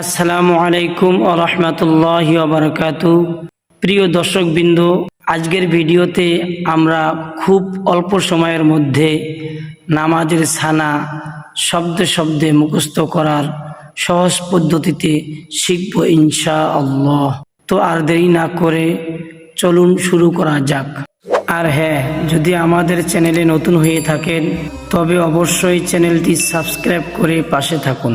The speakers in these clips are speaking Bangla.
আসসালামু আলাইকুম ও রহমতুল্লাহ বারকাতু প্রিয় দর্শকবৃন্দ, আজকের ভিডিওতে আমরা খুব অল্প সময়ের মধ্যে নামাজের ছানা শব্দে শব্দে মুখস্থ করার সহজ পদ্ধতিতে শিখব ইনশা আল্লাহ তো আর দেরি না করে চলুন শুরু করা যাক। আর হ্যাঁ যদি আমাদের চ্যানেলে নতুন হয়ে থাকেন, তবে অবশ্যই চ্যানেলটি সাবস্ক্রাইব করে পাশে থাকুন।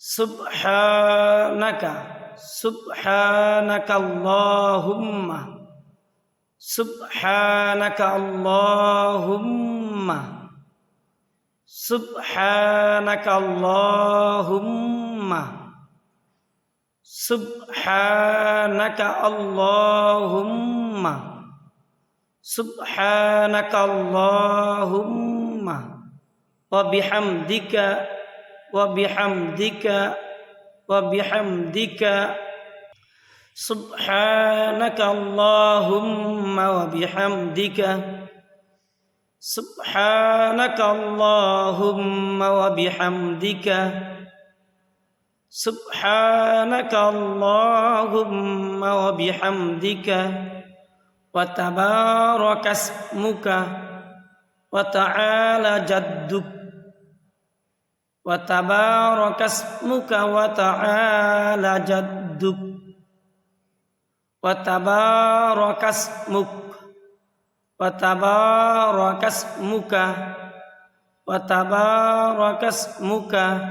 সুবহানাকা সুবহানাকা আল্লাহুম্মা সুবহানাকা আল্লাহুম্মা সুবহানাকা আল্লাহুম্মা সুবহানাকা আল্লাহুম্মা সুবহানাকা আল্লাহুম্মা ওয়া বিহামদিকা wa bihamdika wa bihamdika. Subhanaka allahumma wa bihamdika. Subhanaka allahumma wa bihamdika. Subhanaka allahumma wa bihamdika. Wa tabarakasmuka wa ta'ala wa tabarakasmuka wa ta'ala jadduk. Wa tabarakasmuk wa tabarakasmuka wa tabarakasmuka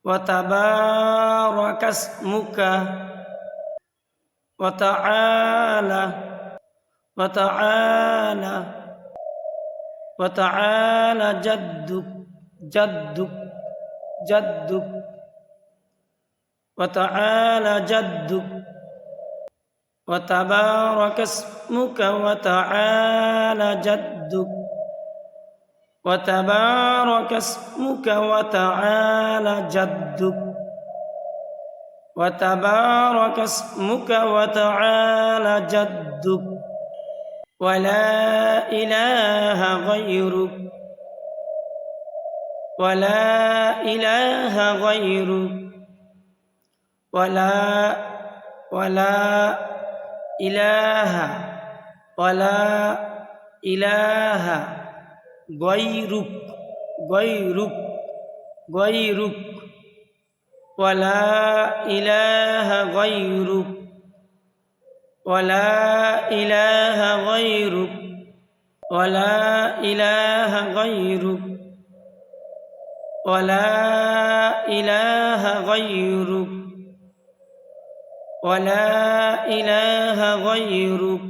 wa tabarakasmuka wa ta'ala. Wa ta'ala. Wa ta'ala jadduk. جدك جدك. وتعالى جدك. وتبارك اسمك وتعالى جدك. وتبارك اسمك وتعالى جدك. وتبارك اسمك وتعالى جدك. ولا إله غيرك. ولا إله غيرك ولا ولا إله ولا إله غيرك غيرك غيرك. ولا إله غيرك. ولا إله غيرك. ولا إله غيرك. ولا إله غيرك ولا إله غيرك